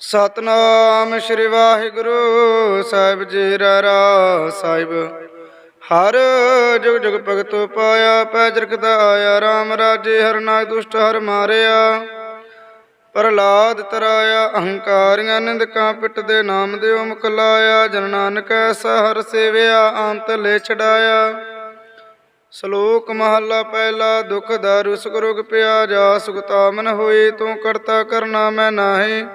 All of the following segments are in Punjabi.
ਸਤਨਾਮ ਸ੍ਰੀ ਵਾਹਿਗੁਰੂ ਸਾਹਿਬ ਜੀ ਰਾ ਸਾਹਿਬ। ਹਰ ਜੁਗ ਜੁਗ ਭਗਤੋ ਪਾਇਆ, ਪੈ ਜਰਕਦਾ ਆਇਆ RAM ਰਾਜੇ ਹਰ ਨਾਗ ਦੁਸ਼ਟ ਹਰ ਮਾਰਿਆ। ਪ੍ਰਹਲਾਦ ਤਰਾਇਆ, ਅਹੰਕਾਰੀਆਂ ਨਿੰਦਕਾਂ ਪਿੱਟ ਦੇ ਨਾਮ ਦੇ ਮੁਖ ਲਾਇਆ। ਜਨ ਨਾਨਕ ਐਸਾ ਹਰ ਸੇਵਿਆ, ਅੰਤ ਲੈ ਛਡਾਇਆ। ਸ਼ਲੋਕ ਮਹੱਲਾ ਪਹਿਲਾ, ਦੁਖ ਦਾਰੂ ਸੁਖ ਰੋਗ ਪਿਆ, ਜਾ ਸੁਖਤਾ ਮਨ ਹੋਈ ਤੂੰ ਕਰਤਾ ਕਰਨਾ ਮੈਂ ਨਾਹੀ।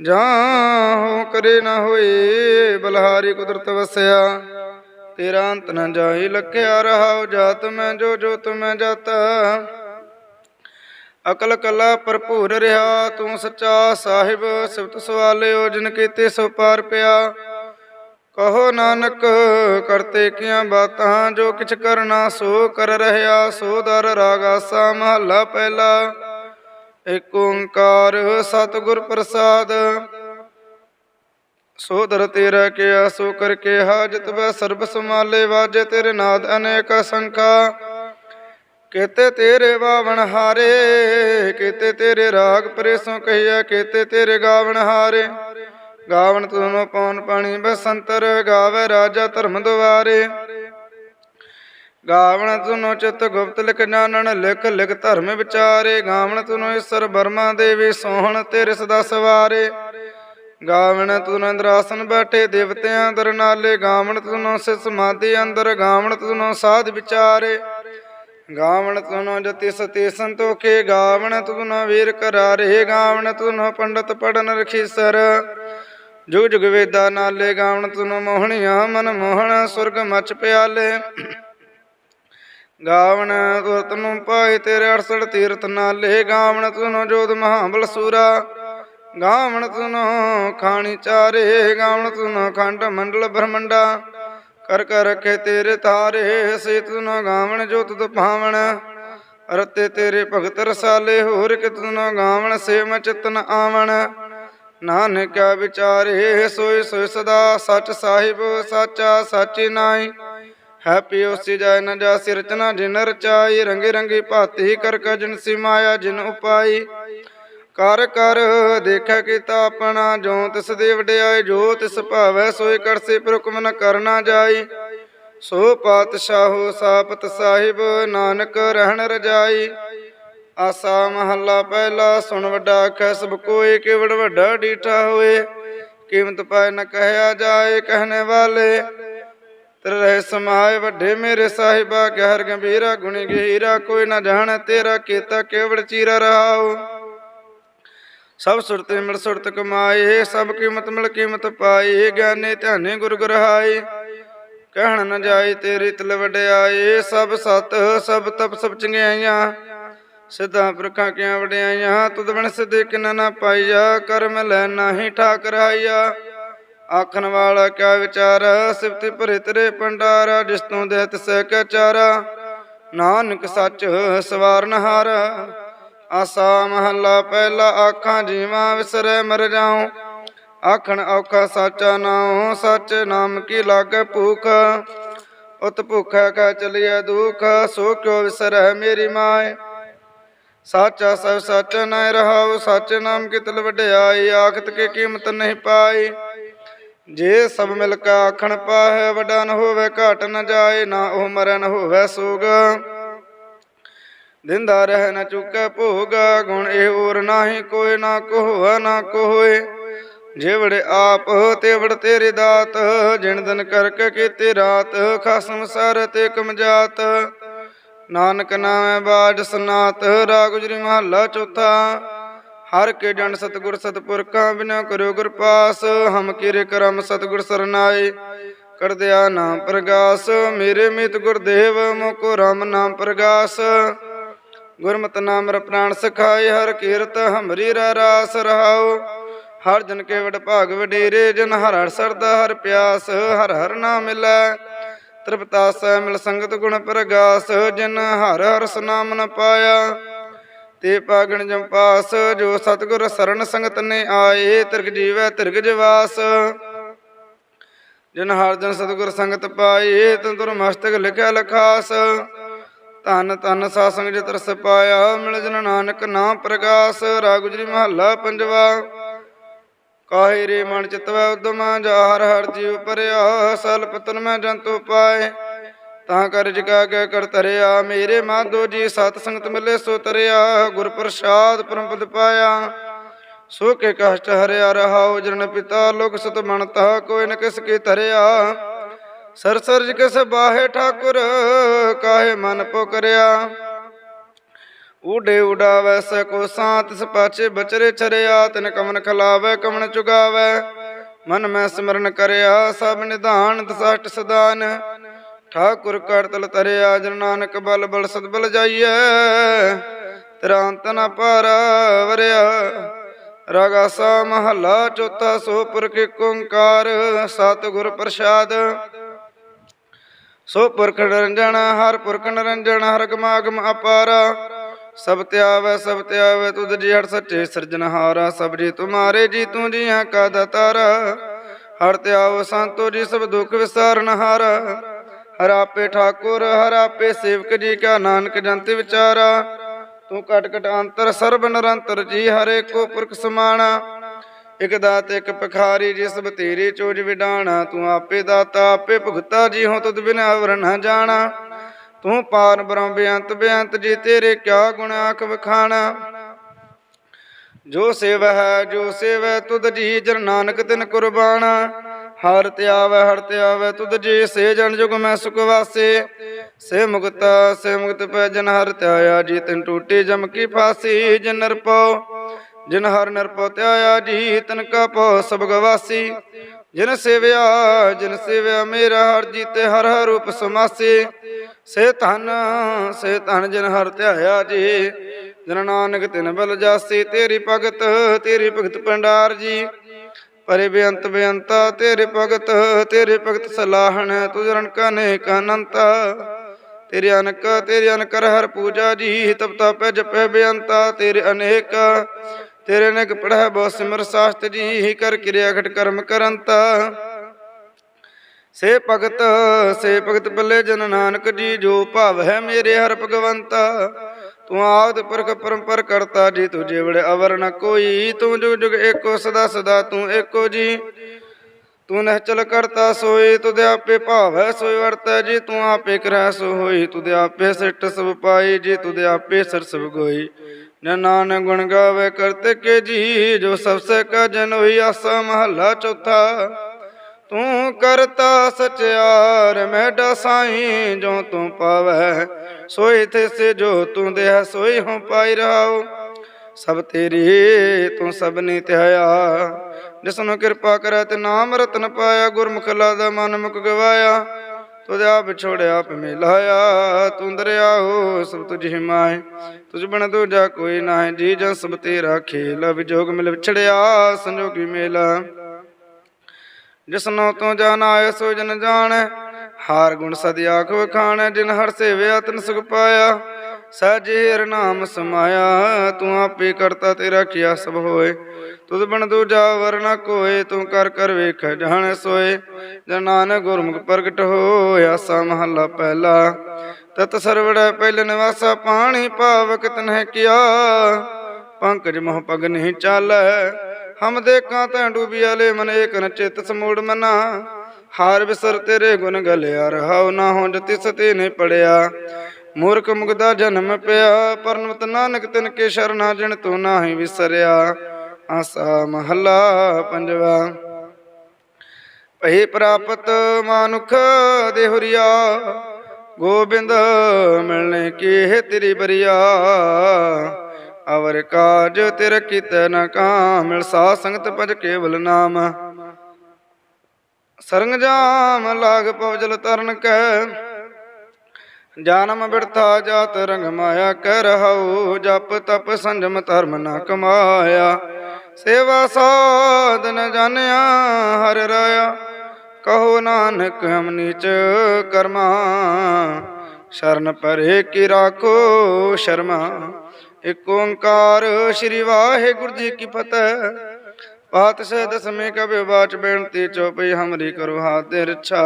ਜਾਂ ਕਰੇ ਨਾ ਹੋਏ, ਬਲਹਾਰੀ ਕੁਦਰਤ ਵਸਿਆ। ਤੇਰਾ ਅੰਤ ਨ ਜਾਈ ਲਖਿਆ ਰਹਾਉ, ਜਾਤ ਮੈਂ ਜੋ ਜੋ ਤੁਮੈ ਜਾਤਾ। ਅਕਲ ਕਲਾ ਭਰਪੂਰ ਰਿਹਾ, ਤੂੰ ਸੱਚਾ ਸਾਹਿਬ, ਸਿਫਤ ਸਵਾਲਿਓ, ਜਿਨ ਕੀਤੇ ਸੋ ਪਾਰ ਪਿਆ। ਕਹੋ ਨਾਨਕ, ਕਰਤੇ ਕੀਆਂ ਬਾਤਾਂ, ਜੋ ਕਿਛ ਕਰਨਾ, ਸੋ ਕਰ ਰਹਿਆ, ਸੋ ਦਰ ਰਾਗ ਆਸਾ, ਮਹੱਲਾ ਪਹਿਲਾ। ਏਕ ਓੰਕਾਰ ਸਤਿਗੁਰ ਪ੍ਰਸਾਦ। ਸੋ ਤੇਰਾ ਕਿਆ, ਸੋ ਕਰ ਕੇ ਹਾਜਤ ਵੈ ਸਰਬ ਸਮਾਲੇ ਵਾਜੇ ਤੇਰੇ ਨਾਦ ਅਨੇਕ ਸੰਖਾ। ਕੇਤੇ ਤੇਰੇ ਵਾਵਣ ਹਾਰੇ, ਕੇਤੇ ਤੇਰੇ ਰਾਗ ਪਰੇਸੋਂ ਕਹੀਆ ਕੇਤੇ ਤੇਰੇ ਗਾਵਣ ਹਾਰੇ। ਗਾਵਣ ਤੁਮੋ ਪੌਣ ਪਾਣੀ ਬਸੰਤਰ, ਗਾਵੇ ਰਾਜਾ ਧਰਮ ਦੁਆਰੇ। ਗਾਵਣ ਤੁਨੋ ਚਿਤ ਗੁਪਤ ਲਿਖ ਜਾਣਨ, ਲਿਖ ਲਿਖ ਧਰਮ ਵਿਚਾਰੇ। ਗਾਵਣ ਤੁਨੋ ਈਸ਼ਰ ਬਰਮਾ ਦੇਵੀ, ਸੋਹਣ ਤੇਰੇ ਸਦਾ ਸਵਾਰੇ। ਗਾਵਣ ਤੁਨ ਅੰਦਰ ਆਸਨ ਬੈਠੇ, ਦੇਵਤਿਆਂ ਦਰ ਨਾਲੇ। ਗਾਵਣ ਤੁਨੋ ਸਿ ਸਮਾਧੀ ਅੰਦਰ, ਗਾਵਣ ਤੁਨੋ ਸਾਧ ਵਿਚਾਰੇ। ਗਾਵਣ ਤੁਨੋ ਜਤੀ ਸਤੀ ਸੰਤੋਖੇ, ਗਾਵਣ ਤੁਨੋ ਵੀਰ ਕਰਾਰੇ। ਗਾਵਣ ਤੁਨੋ ਪੰਡਤ ਪੜਨ ਰਖੀਸਰ। ਜੁਗ ਜੁਗ ਵੇਦਾ ਨਾਲੇ ਗਾਵਣ ਤੁਨੋ ਮੋਹਣੀਆਂ ਮਨ ਮੋਹਣ, ਸੁਰਗ ਮਚ ਪਿਆਲੇ। ਗਾਵਣ ਤੁਰਤ ਨੂੰ ਪਾਏ ਤੇਰੇ 68 ਤੀਰਥ ਨਾਲੇ, ਗਾਵਣ ਤੁਨੋ ਜੋਤ ਮਹਾਬਲ ਸੂਰਾ। ਗਾਵਣ ਤੁਨੋ ਖਾਣੀ ਚਾਰੇ, ਗਾਵਣ ਤੁਨੋ ਖੰਡ ਮੰਡਲ ਬ੍ਰਹਮੰਡਾ। ਕਰ ਕਰ ਰਖੇ ਤੇਰੇ ਤਾਰੇ, ਸੇ ਤੁਨੋ ਗਾਵਣ ਜੋਤ ਤੁਧ ਰਤੇ ਤੇਰੇ ਭਗਤ ਰਸਾਲੇ, ਹੋਰ ਕਿ ਤੁਨੋ ਗਾਵਣ ਸੇ ਚਿਤਨ ਆਵਣ। ਨਾਨਕਾ ਵਿਚਾਰੇ ਸੋਈ ਸੋਈ ਸਦਾ ਸੱਚ ਸਾਹਿਬ, ਸਾਚਾ ਸਾਚੀ ਨਾਈ ਹੈਪੀ ਉਸੀ ਜਾਇ ਨ ਜਾਸੀ ਰਚਨਾ ਜਿਨ ਰਚਾਈ, ਰੰਗੇ ਰੰਗੀ ਭਾਤੀ ਕਰ ਕਜਨ ਸੀ ਮਾਇਆ ਜਿਨ ਉਪਾਈ। ਕਰ ਕਰ ਦੇਖੈ ਕੀਤਾ ਆਪਣਾ ਜੋ ਤਿਸ ਦੇ ਵਡਿਆਈ ਜੋ ਤਿਸ ਭਾਵੈ ਸੋਈ ਕਰਸੀ ਪ੍ਰਕਮ ਨ ਕਰਨਾ ਜਾਈ। ਸੋ ਪਾਤਸ਼ਾਹੋ ਸਾਪਤ ਸਾਹਿਬ, ਨਾਨਕ ਰਹਿਣ ਰਜਾਈ। ਆਸਾ ਮਹੱਲਾ ਪਹਿਲਾ ਸੁਣ ਵੱਡਾ ਆਖੈ, ਸਭ ਕੋਏ ਕੇਵੜ ਵੱਡਾ ਡੀਠਾ ਹੋਏ। ਕੀਮਤ ਪਾਇ ਨ ਕਹਿਆ ਜਾਏ ਕਹਨੇ ਵਾਲੇ। ਰਹਿ ਸਮਾਏ ਵੱਡੇ ਮੇਰੇ ਸਾਹਿਬਾ, ਗਹਿਰ ਗੰਭੀਰਾ, ਗੁਣੀ ਗਹੀਰਾ, ਕੋਈ ਨਾ ਜਾਣ ਤੇਰਾ ਕੀਤਾ ਕੇਵੜ ਚੀਰਾ ਰਹਾਉ। ਸਭ ਸੁਰਤ ਮਿਲ ਸੁਰਤ ਕਮਾਏ, ਸਭ ਕੀਮਤ ਮਿਲ ਕੀਮਤ ਪਾਈ ਗਿਆਨੀ ਧਿਆਨੇ ਗੁਰ ਗਰਹਾਈ ਕਹਿਣ ਨ ਜਾਏ ਤੇਰੀ ਤਲ ਵਡਿਆਏ, ਸਭ ਸਤ, ਸਭ ਤਪ, ਸਭ ਚੰਗਿਆਈਆਂ। ਸਿੱਧਾ ਪੁਰਖਾਂ ਕਿਆਂ ਵਡਿਆਈਆਂ, ਤੁਧ ਬਣ ਸਿੱਧੇ ਕਿਨ ਨਾ ਪਾਈਆ, ਕਰਮ ਲੈ ਨਾਹੀ ਠਾਕ ਰਹਾਈਆ ਆਖਣ ਵਾਲਾ ਕਿਆ ਵਿਚਾਰ? ਸਿਫਤੀ ਭਰੇ ਤੇਰੇ ਪੰਡਾਰਾ ਜਿਸ ਤੋਂ ਦੇ ਤਿਸੈ ਕੈ ਚਾਰਾ। ਨਾਨਕ ਸੱਚ ਸਵਾਰਨ ਹਾਰ ਆਸਾ ਮਹੱਲਾ ਪਹਿਲਾ ਆਖਾਂ ਜੀਵਾਂ ਵਿਸਰੈ ਮਰ ਜਾਉ। ਆਖਣ ਔਖਾ ਸਾਚਾ ਨਾਉ, ਸੱਚ ਨਾਮ ਕੀ ਲਾਗੈ ਭੂਖ? ਉਤ ਭੁਖੈ ਕਾ ਚਲਿਆ ਦੁਖ, ਸੋ ਕਿਉ ਵਿਸਰੈ ਮੇਰੀ ਮਾਏ? ਸਾਚਾ ਸਭ ਸੱਚ ਨਹਿ ਰਹਾਉ, ਸੱਚ ਨਾਮ ਕੀ ਤਲ ਵਡਿਆਈ, ਆਖਤ ਕੀ ਕੀਮਤ ਨਹੀਂ ਪਾਈ। ਜੇ ਸਭ ਮਿਲ ਕੇ ਆਖਣ ਪਾਹੈ, ਵੱਡਾ ਨ ਹੋਵੇ, ਘਾਟ ਨ ਜਾਏ, ਨਾ ਉਹ ਮਰਨ ਹੋਵੇ ਸੋਗ। ਦਿੰਦਾ ਰਹਿ ਨ ਚੁੱਕੈ ਭੋਗ, ਗੁਣ ਇਹ ਹੋਰ ਨਾਹੀ ਕੋਈ, ਨਾ ਕੋਹ, ਨਾ ਕੋਏ ਜਿਵੜ ਆਪ, ਤੇਵੜ ਤੇਰੇ ਦਾਤ, ਜਿਨ ਦਿਨ ਕਰਕੇ ਕੀਤੀ ਰਾਤ, ਖਸਮ ਸਰ ਤੇ ਕਮਜਾਤ। ਨਾਨਕ ਨਾਮੈ ਬਾਜ ਸਨਾਤ, ਰਾਗ ਮਹੱਲਾ ਚੌਥਾ। ਹਰ ਕੇ ਜਨ ਸਤਗੁਰ ਸਤਪੁਰਖਾਂ ਬਿਨਾ ਕਰਿਓ ਗੁਰ ਪਾਸ, ਹਮ ਕੀਰੇ ਕਰਮ ਸਤਗੁਰ ਸਰਨਾਏ। ਕਰਦਿਆ ਨਾਮ ਪ੍ਰਗਾਸ, ਮੇਰੇ ਮਿਤ ਗੁਰਦੇਵ ਮੋਕੋ ਰਾਮ ਨਾਮ ਪ੍ਰਗਾਸ। ਗੁਰਮਤਿ ਨਾਮ ਰ ਪ੍ਰਾਣ ਸਖਾਏ, ਹਰ ਕੀਰਤ ਹਮਰੀ ਰਾ ਰਾਸ ਰਹਾਉ। ਹਰ ਜਨ ਕੇ ਵਡ ਭਾਗ ਵਡੇਰੇ, ਜਨ ਹਰ ਹਰ ਸਰਦਾ ਹਰ ਪਿਆਸ, ਹਰ ਹਰ ਨਾਮ ਮਿਲੈ। ਤ੍ਰਿਪਤਾਸ ਮਿਲ ਸੰਗਤ ਗੁਣ ਪ੍ਰਗਾਸ, ਜਿਨ ਹਰ ਹਰ ਸੁਨਾਮ ਨ ਪਾਇਆ। ਤੇ ਪਾਗਣ ਜੰਪਾਸ ਜੋ ਸਤਿਗੁਰ ਸਰਨ ਸੰਗਤ ਨੇ ਆਏ, ਤਿਰਗ ਜੀਵੈ ਤਿਰਗ ਜਵਾਸ। ਜਿਨ ਹਰ ਜਨ ਸਤਿਗੁਰ ਸੰਗਤ ਪਾਏ ਤੰਦੁਰ ਮਸਤਕ ਲਿਖਿਆ ਲਖਾਸ। ਧੰਨ ਧੰਨ ਸਾਸੰਗ ਜਿ ਤਰਸ ਪਾਇਆ, ਮਿਲ ਜਨ ਨਾਨਕ ਨਾਮ ਪ੍ਰਗਾਸ। ਰਾਗੁਜਰੀ ਮਹੱਲਾ ਪੰਜਵਾ, ਕਾਹੇ ਰੇ ਮਨ ਚਿਤਵਾ ਉਦਮ, ਜਾ ਹਰ ਹਰ ਜੀਵ ਪਰਿਆ ਸਲ ਪਤਨ ਮੈਂ ਜੰਤੂ ਪਾਏ। ਤਾਂ ਕਰ ਜਗਾ ਕੇ ਕਰ ਤਰਿਆ ਮੇਰੇ ਮਾਧੋ ਜੀ ਸਤ ਸੰਗਤ ਮਿਲੇ ਸੋ ਤਰਿਆ ਗੁਰ ਪ੍ਰਸਾਦ ਪਰਮ ਪਦ ਪਾਇਆ। ਸੋ ਕੇ ਕਸ਼ਟ ਹਰਿਆ ਰਹਾਉ ਜਨ ਪਿਤਾ ਲੋਕ ਸਤ ਮਨਤਾ ਕੋਈ ਨ ਕਿਸ ਕੀ ਤਰਿਆ ਸਰ ਸਰਜ ਕਿਸ ਬਾਹੇ ਠਾਕੁਰ, ਕਾਹੇ ਮਨ ਪੁਕਰਿਆ। ਊਡੇ ਉਡਾਵੈ ਸਕੋ ਸਾਤ ਸਪਾਚੇ ਬਚਰੇ ਛਰਿਆ। ਤਿਨ ਕਮਨ ਖਲਾਵੈ, ਕਮਨ ਚੁਗਾਵੈ। ਮਨ ਮੈਂ ਸਿਮਰਨ ਕਰਿਆ, ਸਭ ਨਿਧਾਨ ਦਸਟ ਸਦਾਨ। ਠਾਕੁਰ ਕਰਤਲ ਤਰਿਆ ਜਨ ਨਾਨਕ ਬਲ ਬਲ ਸਤਬਲ ਜਾਈਐ। ਤੇਰਾ ਅੰਤ ਨ ਪਾਰ ਵਰਿਆ ਰਾਗਾਸਾ ਮਹੱਲਾ ਚੌਥਾ ਸੋ ਪੁਰਖ ਓੰਕਾਰ, ਸਤਿਗੁਰ ਪ੍ਰਸਾਦ। ਸੋ ਪੁਰਖ ਨਿਰੰਜਨ, ਹਰ ਪੁਰਖ ਨਿਰੰਜਨ, ਹਰ ਗਮਾਗਮ ਅਪਾਰ। ਸਭ ਧਿਆਵੈ ਸਭ ਧਿਆਵੈ ਤੁਧ ਜੀ ਹਰ ਸੱਚੇ ਸਿਰਜਨਹਾਰਾ ਸਭ ਜੀ ਤੁਮਾਰੇ, ਜੀ ਤੂੰ ਜੀਆਂ ਕਾ ਦਾਤਾਰਾ। ਹਰ ਧਿਆਵ ਸੰਤੋ ਜੀ, ਸਭ ਦੁਖ ਵਿਸਾਰਨ ਹਰਾਪੇ ਠਾਕੁਰ, ਹਰ ਆਪੇ ਸੇਵਕ ਜੀ ਕਾ ਨਾਨਕ ਜੰਤ ਵਿਚਾਰਾ। ਤੂੰ ਕਟ ਕਟ ਅੰਤਰ ਸਰਬ ਨਿਰੰਤਰ ਜੀ, ਹਰੇ ਕੋ ਪੁਰਖ ਸਮਾਣਾ। ਇਕ ਦਾਤ, ਇਕ ਪਖਾਰੀ ਜਿਸ ਬਤੇਰੇ ਚੋਜ ਵਿਡਾਣਾ। ਤੂੰ ਆਪੇ ਦਾਤਾ, ਆਪੇ ਭੁਗਤਾ ਜੀ ਹੋ ਤੁਧ ਬਿਨ ਅਵਰ ਨ ਜਾਣਾ। ਤੂੰ ਪਾਰ ਬ੍ਰਹਮ ਬੇਅੰਤ ਬੇਅੰਤ ਜੀ, ਤੇਰੇ ਕਿਆ ਗੁਣ ਆਖ ਵਖਾਣਾ। ਜੋ ਸੇਵ ਹੈ, ਜੋ ਸੇਵੈ, ਤੁਧ ਜੀ, ਜਨ ਨਾਨਕ ਤਿਨ ਕੁਰਬਾਨਾ ਹਰ ਧਿਆਵੈ ਹਰ ਧਿਆਵੈ ਤੁਧ ਜੀ ਸੇ ਜਨ ਜੁਗ ਮੈਂ ਸੁਖ ਵਾਸੇ। ਸੇ ਮੁਕਤ ਸੇ ਮੁਕਤ ਪੈ ਜਨ ਹਰ ਤਿਆਇਆ ਜੀ ਤਿਨ ਟੂਟੀ ਜਮ ਕੀ ਫਾਸੀ, ਜਨ ਨਰਪੋ ਜਿਨ ਹਰ ਨਰਪੋ ਤਿਆਇਆ ਜੀ ਤਿਨ ਕਾ ਪੋ ਸਭ ਗਵਾਸੀ। ਜਿਨ ਸੇਵਿਆ ਜਿਨ ਸੇਵਿਆ ਮੇਰਾ ਹਰ ਜੀਤੇ, ਹਰ ਹਰ ਰੂਪ ਸਮਾਸੇ। ਸੇ ਧਨ ਸੇ ਧਨ ਜਿਨ ਹਰ ਧਿਆਇਆ, ਜੀ। ਜਨ ਨਾਨਕ ਤਿਨ ਬਲ ਜਾਸੀ, ਤੇਰੀ ਭਗਤ ਤੇਰੀ ਭਗਤ ਪੰਡਾਰ ਜੀ। ਪਰੇ ਬੇਅੰਤ ਬੇਅੰਤਾ, ਤੇਰੇ ਭਗਤ ਤੇਰੇ ਭਗਤ ਸਲਾਹਣ ਤੁਝ ਰਣਕ ਅਨੇਕ ਅਨੰਤ। ਤੇਰੇ ਅਨਕ, ਤੇਰੇ ਅਨਕਰ ਹਰ ਪੂਜਾ ਜੀ ਤਪ ਤਪ ਜਪੈ ਬੇਅੰਤਾ, ਤੇਰੇ ਅਨੇਕ। ਤੇਰੇ ਅਨੇਕ ਪੜ੍ਹੈ ਬਹੁ ਸਿਮਰ ਸਾਸਤ ਜੀ ਕਰ ਕਿਰਿਆ ਘਟ ਕਰਮ ਕਰੰਤਾ। ਸੇ ਭਗਤ ਸੇ ਭਗਤ ਬੱਲੇ ਜਨ ਨਾਨਕ ਜੀ, ਜੋ ਭਾਵ ਹੈ ਮੇਰੇ ਹਰ ਭਗਵੰਤਾ। ਤੂੰ ਆਦ ਪੁਰਖ ਪਰੰਪਰ ਕਰਤਾ ਜੀ, ਤੂੰ ਜਿਵੜ ਅਵਰ ਨ ਕੋਈ। ਤੂੰ ਜੁਗ ਜੁਗ ਏਕੋ ਸਦਾ ਸਦਾ ਤੂੰ ਏਕੋ ਜੀ। ਤੂੰ ਨਿਹਚਲ ਕਰਤਾ ਸੋਈ, ਤੁਧ ਆਪੇ ਭਾਵੈ ਸੋਈ ਵਰਤੈ ਜੀ। ਤੂੰ ਆਪੇ ਕਰੈ ਸੋ ਹੋਈ, ਤੁਧ ਆਪੇ ਸਿੱਟ ਸਭ ਪਾਈ ਜੀ, ਤੁਧ ਆਪੇ ਸਰ ਸਭ ਗੋਈ। ਨ ਨਾਨਕ ਗੁਣ ਗਾਵੇ ਕਰਤੇ ਕੇ ਜੀ, ਜੋ ਸਭ ਸੇ ਕਾ ਜਨ ਹੋਈ, ਆਸਾ ਮਹੱਲਾ ਚੌਥਾ। ਤੂੰ ਕਰਤਾ ਸਚਿਆਰ ਮੈਡਾ ਸਾਈਂ ਜੋ ਤੂੰ ਪਾਵੈ। ਸੋਈ ਤੇ ਜੋ ਤੂੰ ਦੇਹ, ਸੋਈ ਹਉ ਪਾਈ ਰਹਾਉ। ਸਭ ਤੇਰੀ ਤੂੰ ਸਭਨੀ ਧਿਆਇਆ। ਜਿਸ ਕਿਰਪਾ ਕਰੈ ਤੇ ਨਾਮ ਰਤਨ ਪਾਇਆ, ਗੁਰਮੁਖ ਲਾਦਾ ਮਨ ਮੁਖ ਗਵਾਇਆ। ਤੁਧ ਆਪ ਛੋੜਿਆ ਆਪ ਮਿਲਾਇਆ ਤੂੰ ਦਰਿਆ ਹੋ ਸਭ ਤੁਝ ਹੀ ਮਾਏ। ਤੁਝ ਬਿਨ ਦੂਜਾ ਕੋਈ ਨਾਹੀਂ, ਜੀ ਜਨ ਸਭ ਤੇਰਾ ਖੇਲ ਵਿਜੋਗ ਮਿਲ ਵਿਛੜਿਆ, ਸੰਜੋਗੀ ਮੇਲਾ। ਜਿਸਨੋ ਤੂੰ ਜਾਣ ਆਏ ਸੋ ਜਨ ਜਾਣੈ। ਹਾਰ ਗੁਣ ਸਦ ਆਖ ਵਖਾਣੈ ਜਿਨ ਹਰ ਸੇਵਿਆ ਤਨ ਸੁਖ ਪਾਇਆ। ਸਹਿਜੇ ਹਰ ਨਾਮ ਸਮਾਇਆ, ਤੂੰ ਆਪੇ ਕਰਤਾ ਤੇਰਾ ਕੀਆ ਸਭ ਹੋਏ। ਤੁਧ ਬਿਨ ਦੂਜਾ ਵਰਨਾ ਕੋਏ, ਤੂੰ ਕਰ ਕਰ ਵੇਖ ਜਾਣ ਸੋਏ। ਜਨ ਨਾਨਕ ਗੁਰਮੁਖ ਪ੍ਰਗਟ ਹੋਇਆ ਸਾ ਮਹੱਲਾ ਪਹਿਲਾ। ਤਤ ਸਰਵੜਾ ਪਹਿਲ ਨਿਵਾਸਾ, ਪਾਣੀ ਪਾਵਕ ਤਨਹਿ ਕੀਆ। ਪੰਕਜ ਮੋਹ ਪਗ ਨਹੀਂ ਚਾਲੈ ਹਮ ਦੇਖਾਂ ਤੈਂ ਡੂਬਿਆ ਲੈ ਮਨ ਏਕ ਚਿਤ ਸਮੂੜ ਮਨਾ। ਹਾਰ ਵਿਸਰ ਤੇਰੇ ਗੁਣ ਗਲਿਆ, ਰਹਾਉ ਨਾ ਹੋ ਜਤੀ ਸਤੇ ਨੇ ਪੜਿਆ। ਮੂਰਖ ਮੁਗਦਾ ਜਨਮ ਪਿਆ, ਪਰਨਵਤ ਨਾਨਕ ਤਿਨ ਕੇ ਸ਼ਰਨਾ ਜਨ ਤੂੰ ਨਾਹੀ ਵਿਸਰਿਆ। ਆਸਾ ਮਹੱਲਾ ਪੰਜਵਾ। ਭਈ ਪ੍ਰਾਪਤ ਮਾਨੁਖ ਦੇਹੁਰੀਆ, ਗੋਬਿੰਦ ਮਿਲਣੇ ਕੀ ਹੈ ਤੇਰੀ ਬਰੀਆ। ਅਵਰ ਕਾਜ ਤਿਰ ਕੀਤੇ ਨ ਕਾਮਿਲ ਸਾ ਸੰਗਤ ਭਜ ਕੇਵਲ ਨਾਮ। ਸਰੰਗਜਾਮ ਲਾਗ ਪਵਜਲ ਤਰਨ ਕੈ, ਜਨਮ ਬਿਰਥਾ ਜਾਤ ਰੰਗ ਮਾਇਆ ਕਰ ਰਹਉ, ਜਪ ਤਪ ਸੰਜਮ ਧਰਮ ਨ ਕਮਾਇਆ। ਸੇਵਾ ਸਾਧਨ ਜਾਣਿਆ ਹਰ ਰਾਇਆ, ਕਹੋ ਨਾਨਕ ਹਮ ਨੀਚ ਕਰਮਾ। ਸ਼ਰਨ ਪਰੇ ਕੀ ਰਾਖੋ ਸ਼ਰਮਾ। ਇਕ ਓੰਕਾਰ ਸ੍ਰੀ ਵਾਹਿਗੁਰੂ ਜੀ ਕੀ ਫਤਿਹ। ਪਾਤਸ਼ਾਹ ਦਸਵੇਂ ਕਬੇ ਬਾਚ ਬੇਨਤੀ ਚੋਪਈ ਹਮਰੀ ਕਰੋ ਹਾਥ ਦੇ ਰੱਛਾ।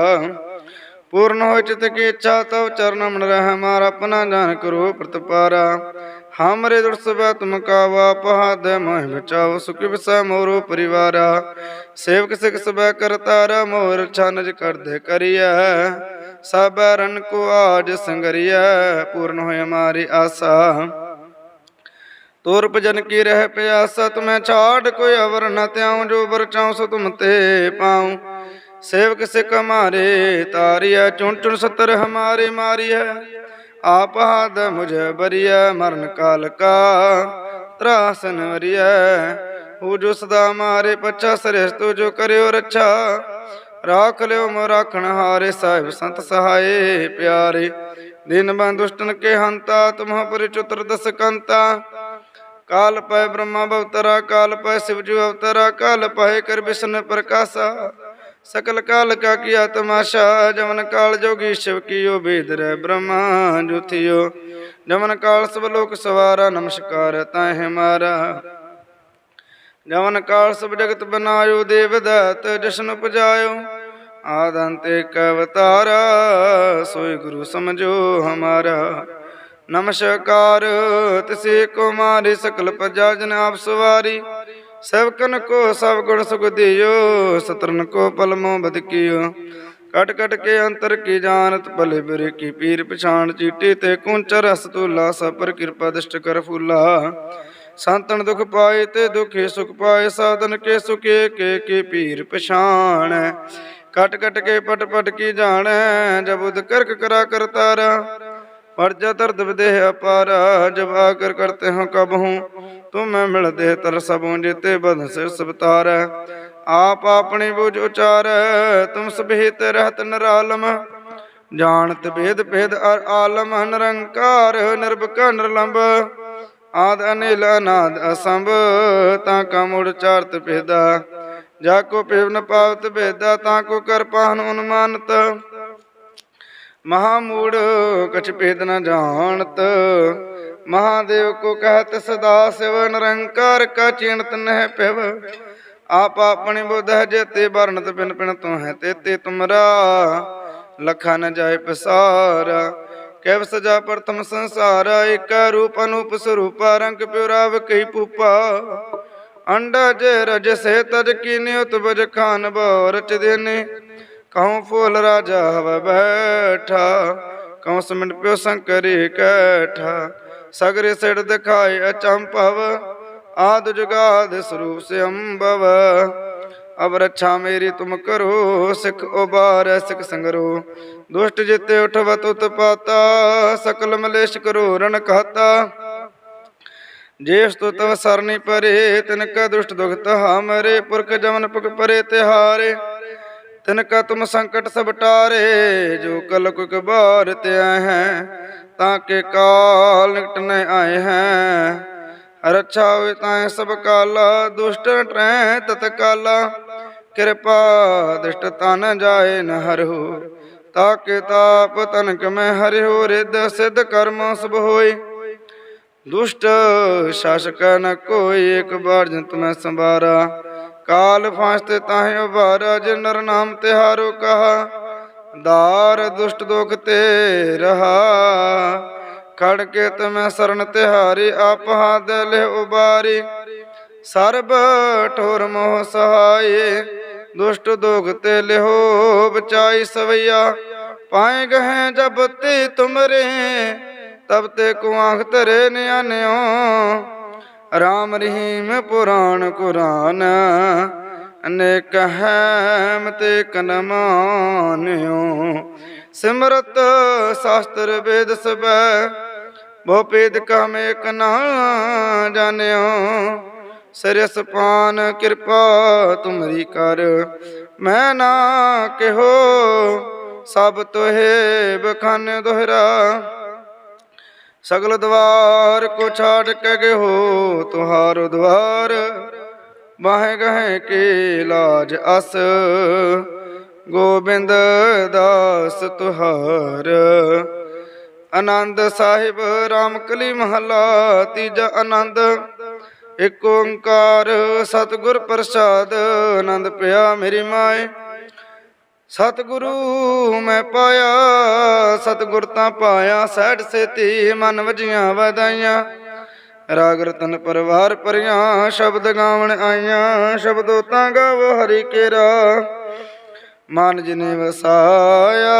ਪੂਰਨ ਹੋਇ ਚਿਤ ਕੀ ਇੱਛਾ, ਤਵ ਚਰਨ ਮਨ ਰਹਿ ਮਾਰ, ਆਪਣਾ ਜਾਨ ਕਰੋ ਪ੍ਰਤਪਾਰਾ। ਹਮਰੇ ਦੁਰ ਸਬੈ ਤੁਮ ਕਾਵਾ ਪਹਾਦ ਮੋਹਿ ਬਚਾਓ ਸੁਖ ਵਿਸੈ ਮੋਰੋ ਪਰਿਵਾਰਾ। ਸੇਵਕ ਸਿਖ ਸਬੈ ਕਰਤਾਰਾ ਮੋਰ ਛਾਨਜ ਕਰਦੇ ਕਰੀਐ। ਸਬੈ ਰਨ ਕੋ ਆਜ ਸੰਗਰੀਐ, ਪੂਰਨ ਹੋਇ ਹਮਾਰੀ ਆਸਾ। ਤੋਰਪ ਜਨ ਕੀ ਰਹਿ ਪਿਆ ਪਿਆਸਾ ਮੈਂ ਛਾੜ, ਕੋਈ ਅਵਰ ਨ ਤਿਆਉ, ਜੋ ਬਰ ਸੋ ਤੁਮ ਤੇ ਪਾਉ। ਸੇਵਕ ਸਿਕ ਹਮਾਰੇ ਤਾਰਿਆ ਚੁਣ ਚੁਣ ਸਤਰ ਹਮਾਰੇ ਮਾਰਿਆ ਆਪ ਹਾਦ ਮੁਝ ਬਰੀਆ ਮਰਨ ਕਾਲ ਕਾ ਤਰਾਸਨ ਵਰੀਆ ਹੋ ਜੋ ਸਦਾ ਮਾਰੇ ਪੱਛਾ ਸਰਿਸ ਤੋ ਜੋ ਕਰਿਓ ਰੱਛਾ। ਰਾਖ ਲਿਓ ਮੋ ਰਾਖਣ ਹਾਰੇ, ਸਾਹਿਬ ਸੰਤ ਸਹਾਏ ਪਿਆਰੇ। ਦਿਨ ਬੰਦ ਦੁਸ਼ਟਨ ਕੇ ਹੰਤਾ, ਤੁਮਹ ਪਰ ਦਸਕੰਤਾ। ਕਾਲ ਪੈ ਬ੍ਰਹਮਾ ਅਵਤਾਰਾ ਕਾਲ ਪੈ ਸਿਵਜੂ ਅਵਤਾਰਾ, ਕਾਲ ਪੈ ਕਰ ਵਿਸ਼ਨ ਪ੍ਰਕਾਸ਼ਾ। ਸਕਲ ਕਾਲ ਕਾ ਕੀਆ ਤਮਾਸ਼ਾ ਜਮਨ ਕਾਲ ਜੋਗੀ ਸ਼ਿਵ ਕੀਓ ਬੇਦ ਰਹਿ ਬ੍ਰਹਮਾ ਜੁਥਿਓ। ਜਮਨ ਕਾਲ ਸਭ ਲੋਕ ਸਵਾਰਾ, ਨਮਸਕਾਰ ਤਾਹਿ ਮਾਰਾ। ਜਮਨ ਕਾਲ ਸਭ ਜਗਤ ਬਨਾਇਓ, ਦੇਵ ਦਾਤ ਜਸ਼ਨ ਉਪਜਾਇਓ। ਆਦੰਤ ਏਕ ਅਵਤਾਰਾ, ਸੋਈ ਗੁਰੂ ਸਮਝੋ ਹਮਾਰਾ। ਨਮਸਕਾਰ, ਤਿਸੇ ਕੋ ਮਾਰੇ ਸਕਲ ਪ੍ਰਜਾ ਜਨ ਆਪ ਸਵਾਰੀ। ਸਭਕਨ ਕੋ, ਸਭ ਗੁਣ ਸੁਖ ਦਿਓ ਸਤਰਨ ਕੋ ਪਲਮੋ ਬਦ ਕਟ ਕਟ ਕੇ ਅੰਤਰ ਕੀ ਜਾਣਤ, ਭਲੇ ਬੁਰੇ ਕੀ ਪੀਰ ਪਛਾਣ, ਚੀਟੀ ਤੇ ਕੁੰਚ ਰਸ ਤੁਲਾ, ਸਭ ਕਿਰਪਾ ਦ੍ਰਿਸ਼ਟ ਕਰ ਫੂਲਾ। ਸੰਤਨ ਦੁਖ ਪਾਏ ਤੇ ਦੁਖੇ ਸੁਖ ਪਾਏ, ਸਾਧਨ ਕੇ ਸੁਖੇ, ਕੇ ਕੀ ਪੀਰ ਪਛਾਣ। ਕਟ ਕਟ ਕੇ ਪਟ ਪਟ ਕੀ ਜਾਣੈ, ਜਬ ਉਦ ਕਰਕ ਕਰਾ ਕਰਤਾਰਾ। ਪਰਜਾ ਦਰਦ ਵਿਦੇਹ ਅਪਾਰ ਜਬ ਆਕਰ ਕਰਤੇ ਹਾਂ ਕਬ ਹੂੰ। ਤੁਮੈ ਮਿਲਦੇ ਤਰ ਸਭੋਂ ਜਿਤੇ ਬਦ ਸਿਰ ਸਬਤਾਰ ਆਪ ਆਪਣੀ ਬੁਝ ਉਚਾਰ, ਤੁਮ ਸਭੇਤ ਰਹਤ ਨਰਾਲਮ। ਜਾਣਤ ਭੇਦ ਭੇਦ ਅਰ ਆਲਮ, ਨਿਰੰਕਾਰ ਨਿਰਭਕ ਨਿਰਲੰਭ ਆਦ ਅਨਿਲ ਅਨਾਦ ਅਸੰਭ, ਤਾਂ ਕਾ ਮੁੜ ਚਾਰਤ ਭੇਦਾ। ਜਾ ਕੋ ਪੇਵ ਨ ਪਾਵਤ ਭੇਦਾ, ਤਾਂ ਕੋ ਕਰ ਪਾਹਨ ਉਨਮਾਨਤ ਮਹਾਮੂੜ ਕਛ ਭੇਦ ਨ ਜਾਣਤ। ਮਹਾਦੇਵ ਕੋ ਕਹਤ, ਸਦਾ ਸਿਵ ਨਿਰੰਕਾਰ ਕਾ ਚਿੰਤ ਨਹਿ ਪਿਵ। ਆਪ ਆਪਣੀ ਬੁੱਧ ਹੈ, ਜੇਤੇ ਵਰਣਤ ਪਿਨ ਪਿਨ ਤੂੰ ਹੈ, ਤੇਤੇ ਤੁਮਰਾ। ਲਖਾ ਨ ਜਾਏ ਪਸਾਰਾ, ਕੈਵ ਸਜਾ ਪ੍ਰਥਮ ਸੰਸਾਰ। ਏਕਾ ਰੂਪ ਅਨੂਪ ਸਰੂਪਾ, ਰੰਗ ਪਿਉਰਾਵ ਕਈ ਪੂਪਾ ਅੰਡਾ ਜੇ ਰਜ ਸੇ, ਤਜ ਕੀਨਿ ਉਤਬਜ ਖਾਨ ਬੋ ਰਚ ਦੇਨੇ ਕਹਉ ਫੂਲ ਰਾਜਾ ਹਵ ਬੈਠਾ, ਕਹਉ ਸਮਿੰਡ ਪਿਓ ਸੰਕਰੀ ਕੈਠਾ। ਸਗਰੇ ਸਿੜ ਦਿਖਾਏ ਅਚੰਭਵ, ਆਦ ਜੁਗਾਦ ਸਰੂਪ ਸੇ ਅੰਬਵ ਅਬ ਰੱਛਾ ਮੇਰੀ ਤੁਮ ਕਰੋ, ਸਿਖ ਉਬਾਰ ਸਿਖ ਸੰਗਰੋ। ਦੁਸ਼ਟ ਜਿਤੇ ਉਠਵਤ ਉਤਪਾਤਾ ਸਕਲ ਮਲੇਸ਼ ਕਰੋ ਰਣ ਕਹਤਾ। ਜੇਸ ਤੋ ਤਵ ਸਰਨੀ ਪਰੇ ਤਿਨ ਕਾ ਦੁਸ਼ਟ ਦੁਖ ਤਹਾ ਮਰੇ ਪੁਰਖ ਜਮਨ ਪੁਖ ਪਰੇ ਤਿਹਾਰੇ। ਤਿਨ ਕਾ ਤੁਮ ਸੰਕਟ ਸਭ ਟਾਰੇ, ਜੋ ਕਲ ਕੁਕ ਬਾਰ ਤੇ ਆਏ ਹੈ, ਤਾਂ ਕੇ ਕਾਲ ਨਿਕਟ ਨ ਆਏ ਹੈ। ਰੱਛਾ ਹੋਏ ਤਾਂ ਸਭ ਕਾਲਾ, ਦੁਸ਼ਟ ਟਰੈ ਤਤ ਕਾਲਾ। ਕਿਰਪਾ ਦ੍ਰਿਸ਼ਟ ਤਨ ਜਾਏ ਨ ਹਰਿਓ, ਤਾਕੇ ਤਾਪ ਤਨਕ ਮੈਂ ਹਰਿਓ ਰਿਦ ਸਿਧ ਕਰਮ ਸਭ ਹੋਏ। ਦੁਸ਼ਟ ਸ਼ਾਸਕ ਨ ਕੋਈ ਇੱਕ ਬਾਰ ਜੰਤ ਮੈਂ ਸੰਭਾਰਾ। ਕਾਲ ਫਾਸਤੇ ਤਾਹੇ ਉਭਾਰਾ ਜੇ ਨਰ ਨਾਮ ਤਿਹਾਰੋ ਕਹਾ। ਦਾਰ ਦੁਸ਼ਟ ਦੁਖ ਤੇ ਰਹਾ। ਖੜ ਕੇ ਤਮੈ ਸਰਣ ਤਿਹਾਰੀ ਆਪ ਹਾਦ ਲੈ ਉਬਾਰੀ। ਸਰਬ ਠੋਰ ਮੋਹ ਸਹਾਏ ਦੁਸ਼ਟ ਦੁਖ ਤੇ ਲਿਹੋ ਬਚਾਈ ਸਵਈਆ। ਪਾਏ ਗਹਿ ਜਬ ਤੇ ਤੁਮਰੇ, ਤਬ ਤੇ ਕੋ ਆਂਖ ਨਿਆਨਿਓ ਰਾਮ ਰਹੀਮ ਪੁਰਾਣ ਕੁਰਾਨ, ਅਨੇਕ ਹੈਮ ਤੇ ਕਨਮਾਨਿਓ। ਸਿਮਰਤ ਸ਼ਾਸਤਰ ਵੇਦ ਸਬੈ ਬਹੁ ਪੇਦ ਕਾਮੇ ਨਾ ਜਾਣਿਓ। ਸਰਸ ਪਾਨ ਕਿਰਪਾ ਤੁਮਰੀ ਕਰ, ਮੈਂ ਨਾ ਕਿਹੋ, ਸਭ ਤੋਹੇ ਬਖਾਨ ਦੋਹਰਾ। ਸਗਲ ਦਵਾਰ ਕੋ ਛਾੜ ਕੇ ਹੋ ਤੁਹਾਰ ਦਵਾਰ। ਬਾਹੇ ਗਹਿ ਕੇ ਲਾਜ ਅਸ, ਗੋਬਿੰਦ ਦਾਸ ਤੁਹਾਰ। ਆਨੰਦ ਸਾਹਿਬ ਰਾਮ ਕਲੀ ਮਹਲਾ, ਤੀਜਾ ਆਨੰਦ। ਇਕ ਓੰਕਾਰ ਸਤਿਗੁਰ ਪ੍ਰਸਾਦ, ਆਨੰਦ ਪਿਆ ਮੇਰੀ ਮਾਏ। ਸਤਿਗੁਰੂ ਮੈਂ ਪਾਇਆ, ਸਤਿਗੁਰ ਤਾਂ ਪਾਇਆ ਸਹਿਟ ਸੇਤੀ ਮਨ ਵਜੀਆਂ ਵਧਾਈਆਂ। ਰਾਗ ਰਤਨ ਪਰਵਾਰ ਪਰਿਆਂ ਸ਼ਬਦ ਗਾਵਣ ਆਈਆਂ, ਸ਼ਬਦੋ ਤਾਂ ਗਾਵੋ ਹਰੀ ਕੇਰਾ। ਮਨ ਜਿਨੇ ਵਸਾਇਆ,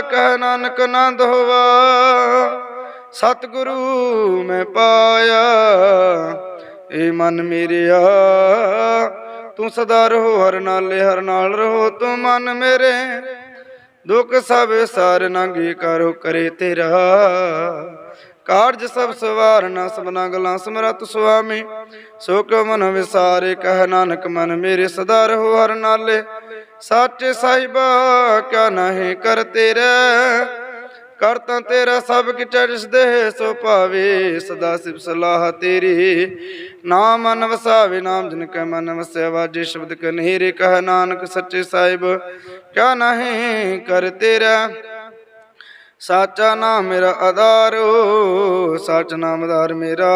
ਕਹਿ ਨਾਨਕ ਨੰਦ ਹੋਵਾ। ਸਤਿਗੁਰੂ ਮੈਂ ਪਾਇਆ, ਏ ਮਨ ਮੇਰਿਆ ਤੂੰ ਸਦਾ ਰਹੋ, ਹਰ ਨਾਲੇ ਹਰ ਨਾਲ ਰਹੋ, ਤੂੰ ਮਨ ਮੇਰੇ। ਦੁੱਖ ਸਭ ਸਾਰ ਨਾਂਗੀ ਕਰੋ ਕਰੇ ਤੇਰਾ। ਕਾਰਜ ਸਭ ਸਵਾਰਨਾ ਸਭਨਾ ਗਲਾਂ ਸਮਰਤ ਸੁਆਮੀ। ਸੋ ਕਿਉ ਮਨ ਵਿਸਾਰੇ, ਕਹਿ ਨਾਨਕ ਮਨ ਮੇਰੇ, ਸਦਾ ਰਹੋ, ਹਰ ਨਾਲੇ। ਸਾਚੇ ਸਾਹਿਬਾ, ਕਿਆ ਨਹੀਂ ਕਰ ਤੇਰਾ। ਕਰਤਾ ਤੇਰਾ ਸਭ ਕਿਛ ਜਿਸ ਸੋ ਭਾਵੇ ਸਦਾ ਸਿਵ ਸਲਾਹ ਤੇਰੀ। ਨਾਮ ਮਨ ਵਸਾਵੇ, ਨਾਮ ਜਿਨ ਕੈ ਮਨ ਵਸਿਆ, ਵਾਜੇ ਸ਼ਬਦ ਕਨਹੀਰੇ ਕਹ ਨਾਨਕ ਸੱਚੇ ਸਾਹਿਬ। ਕਿਆ ਨਹੀਂ ਕਰ ਤੇਰਾ? ਸਾਚਾ ਨਾਮ ਮੇਰਾ ਆਧਾਰੋ, ਸੱਚ ਨਾਮ ਆਧਾਰ ਮੇਰਾ।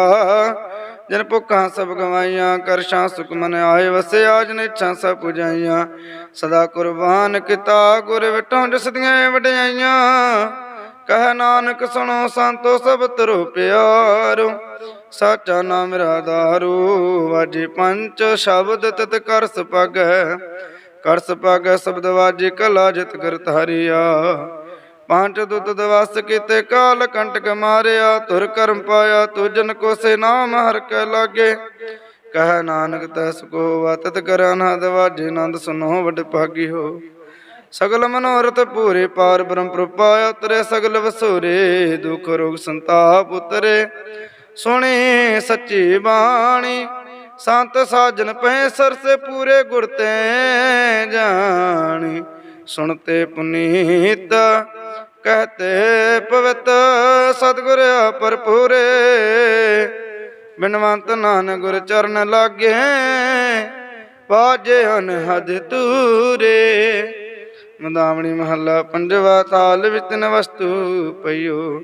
ਜਨ ਭੁੱਖਾਂ ਸਭ ਗਵਾਈਆਂ ਕਰਸ਼ਾਂ ਸੁਖ ਮਨ ਆਏ ਵਸਿਆ, ਜਨ ਇੱਛਾ ਸਭ ਪੁਜਾਈਆਂ। ਸਦਾ ਕੁਰਬਾਨ ਕੀਤਾ, ਗੁਰ ਵਿਟੋਂ ਜਿਸ ਵਡਿਆਈਆਂ। ਕਹਿ ਨਾਨਕ ਸੁਣੋ ਸੰਤੋ ਸਭ ਤਰੋ ਪਿਆਰੋ, ਸਾਚਾ ਨਾਮ ਮੇਰਾ ਵਾਜੇ ਪੰਜ ਸ਼ਬਦ ਤਤ ਕਰਸ ਪਗ ਕਰਸ ਪਗ ਸ਼ਬਦ ਵਾਜੇ ਕਲਾ ਜਿਤ ਕਰ ਧਾਰਿਆ ਪੰਜ ਦੁੱਤ ਦਵਸ ਕੀਤੇ ਕਾਲ ਕੰਟਕ ਮਾਰਿਆ ਤੁਰ ਕਰਮ ਪਾਇਆ ਤੁਜਨ ਕੋ ਸੇ ਨਾਮ ਹਰ ਕੈ ਲਾਗੇ। ਕਹਿ ਨਾਨਕ ਤਸ ਕੋ ਵਤਤ ਕਰਾਨਾ ਦਵਾਜੇ ਆਨੰਦ ਸੁਨੋ ਵਡ ਭਾਗੀ ਹੋ। ਸਗਲ ਮਨੋਰਥ ਪੂਰੇ ਪਾਰ ਬ੍ਰਹਮ ਪ੍ਰਪਾਇਆ ਉਤਰੇ, ਸਗਲ ਵਸੂਰੇ, ਦੁਖ ਰੋਗ ਸੰਤਾਪ ਉਤਰੇ। ਸੁਣੀ ਸੱਚੀ ਬਾਣੀ, ਸੰਤ ਸਾਜਨ ਪੈ ਸਰਸੇ ਪੂਰੇ ਗੁਰ ਤੇ ਜਾਣੀ। ਸੁਣਤੇ ਪੁਨੀਤ, ਕਹਤੇ ਪਵਿੱਤ ਸਤਿਗੁਰ ਭਰਪੂਰੇ ਬਿਨਵੰਤ ਨਾਨਕ ਗੁਰ ਚਰਨ ਲਾਗੇ ਵਾਜੇ ਅਨਹਦ ਤੂਰੇ ਮਦਾਵਣੀ ਮਹੱਲਾ, ਪੰਜਵਾ ਤਾਲ ਵਿੱਚ ਵਸਤੂ ਪਈਓ।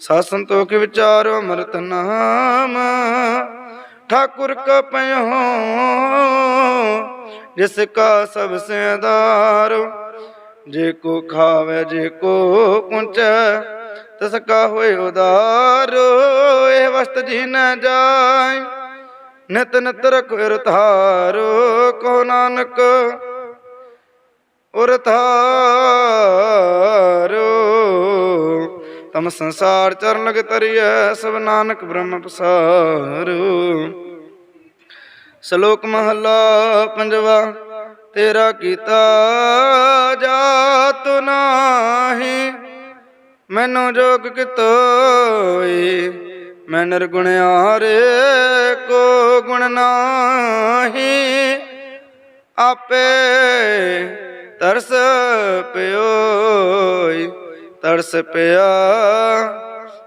ਸਾਧ ਸੰਤੋਖ ਵਿਚਾਰੋ ਅਮਰਤ ਨਾਮ, ਠਾਕੁਰ ਕਾ ਪਇਓ ਜਿਸ ਕਾ ਸਭ ਸੇ ਆਧਾਰੋ ਜੇ ਕੋ ਖਾਵੇ, ਜੇ ਕੋ ਪੁੰਚੈ ਤਸ ਕਾ ਹੋਏ ਉਦਾਰੋ। ਇਹ ਵਸਤ ਜੀ ਨਾ ਜਾਏ, ਨਿਤ ਨਿਤ ਰਖੋ ਰਤਾਰੋ ਕੋ ਨਾਨਕ ਉਰ ਥਾਰੋ ਤਮ ਸੰਸਾਰ ਚਰਨ ਲਗ ਤਰੀਐ ਸਭ ਨਾਨਕ ਬ੍ਰਹਮ ਪਸਾਰੋ। ਸ਼ਲੋਕ ਮਹਲਾ ਪੰਜਵਾ, ਤੇਰਾ ਕੀਤਾ ਜਾਤ ਨਾਹੀ, ਮੈਨੂੰ ਜੋਗ ਕਿਤੋਈ, ਮੈਂ ਨਿਰਗੁਣਿਆਰੇ ਕੋ ਗੁਣ ਨਾਹੀ, ਆਪੇ ਤਰਸ ਪਿਓਈ ਤਰਸ ਪਿਆ।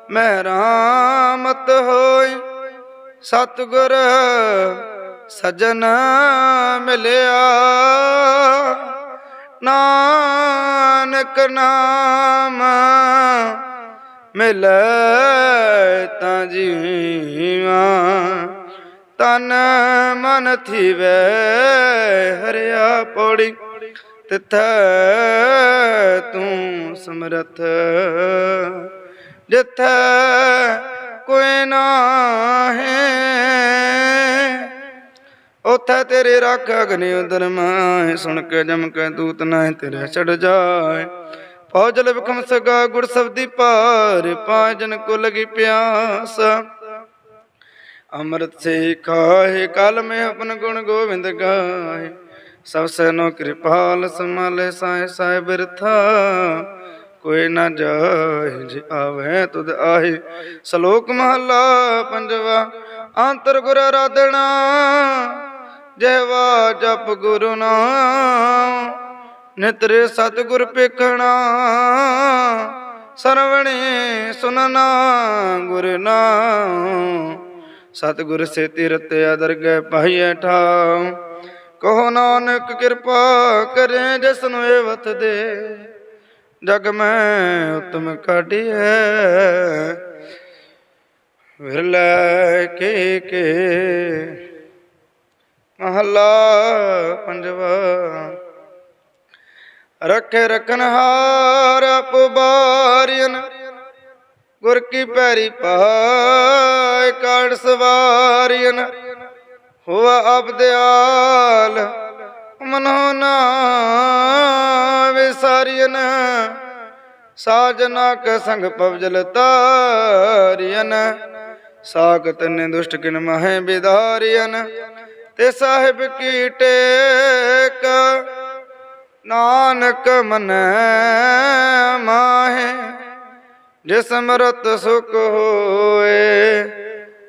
ਮੈਂ ਰਾਮਤ ਹੋਈ, ਸਤਿਗੁਰ ਸਜਣ ਮਿਲਿਆ। ਨਾਨਕ ਨਾਮ ਮਿਲੈ ਤਾਂ ਜੀਵਾ, ਤਨ ਮਨ ਥੀਵੈ ਹਰਿਆ ਪੌੜੀ। ਤਿਥ ਤੂੰ ਸਮਰਥ। ਜਿਥੈ ਕੋਈ ਨਾਹੀ, ਉਥੇ ਤੇਰੇ ਰੱਖ ਅਗਨੀ ਉਦਰ ਮਾਏ ਸੁਣ ਕੇ ਜਮ ਕੇ ਦੂਤ ਨਾ ਤੇਰੇ ਛੜ ਜਾਏ। ਫੌਜਲ ਬਖਮ ਸਗਾ ਗੁਰ ਸਬਦੀ ਪਾਰ ਪਾਜਨ ਕੋ ਲਗੀ ਪਿਆਸ। ਅੰਮ੍ਰਿਤ ਸੇ ਖਾਏ, ਕਲ ਮੈਂ ਆਪਨ ਗੁਣ ਗੋਬਿੰਦ ਗਾਏ। ਸਭ ਸੈਨੋ ਕਿਰਪਾਲ ਸਮਾਲੇ ਸਾਏ ਸਾਏ ਬਿਰਥਾ। ਕੋਈ ਨਾ ਜਾਏ, ਜੇ ਆਵੇ ਤੁਧ ਆਏ ਸ਼ਲੋਕ ਮਹਲਾ ਪੰਜਵਾ, ਅੰਤਰ ਗੁਰ ਆਰਾਧਣਾ ਜਹਵਾ ਜਪ ਗੁਰੂ ਨਾਮ, ਨਿਤਰੇ ਸਤਿਗੁਰ ਪੇਖਣਾ ਸਰਵਣੇ ਸੁਨਨਾ ਗੁਰ ਨਾਮ, ਸਤਿਗੁਰ ਸੇ ਤੀਰਤ ਅਦਰ ਗਏ ਪਾਈਐ ਠਾਉ ਕਹੋ ਨਾਨਕ ਕਿਰਪਾ ਕਰੇ ਜਿਸ ਨੂੰ ਦੇ। ਜਗ ਮੈਂ ਉਤਮ ਕਾਢੀਐ। ਵਿਰਲੇ ਕੇ ਕੇ। ਮਹੱਲਾ ਪੰਜਵਾ। ਰੱਖੇ ਰਖਨ ਹਾਰ ਪੁਬਾਰੀਨ ਗੁਰ ਕੀ ਪੈਰੀ ਪਾਇ ਕਾੜ ਸਵਾਰੀਨ ਹੋਆ ਅਬਦਿਆਲ ਮਨੋ ਨਾ ਵਿਸਾਰੀਨ ਸਾਜਨਾ ਕ ਸੰਗ ਪਵਜਲ ਤਾਰੀਨ ਸਾਗਤ ਨੇ ਦੁਸ਼ਟ ਕਿਨ ਮਹਿ ਬਿਦਾਰੀਨ ਤੇ ਸਾਹਿਬ ਕੀ ਟੇਕ, ਨਾਨਕ ਮਨ ਮਾਹੇ, ਜਿਸ ਮਰਤ ਸੁਖ ਹੋਏ।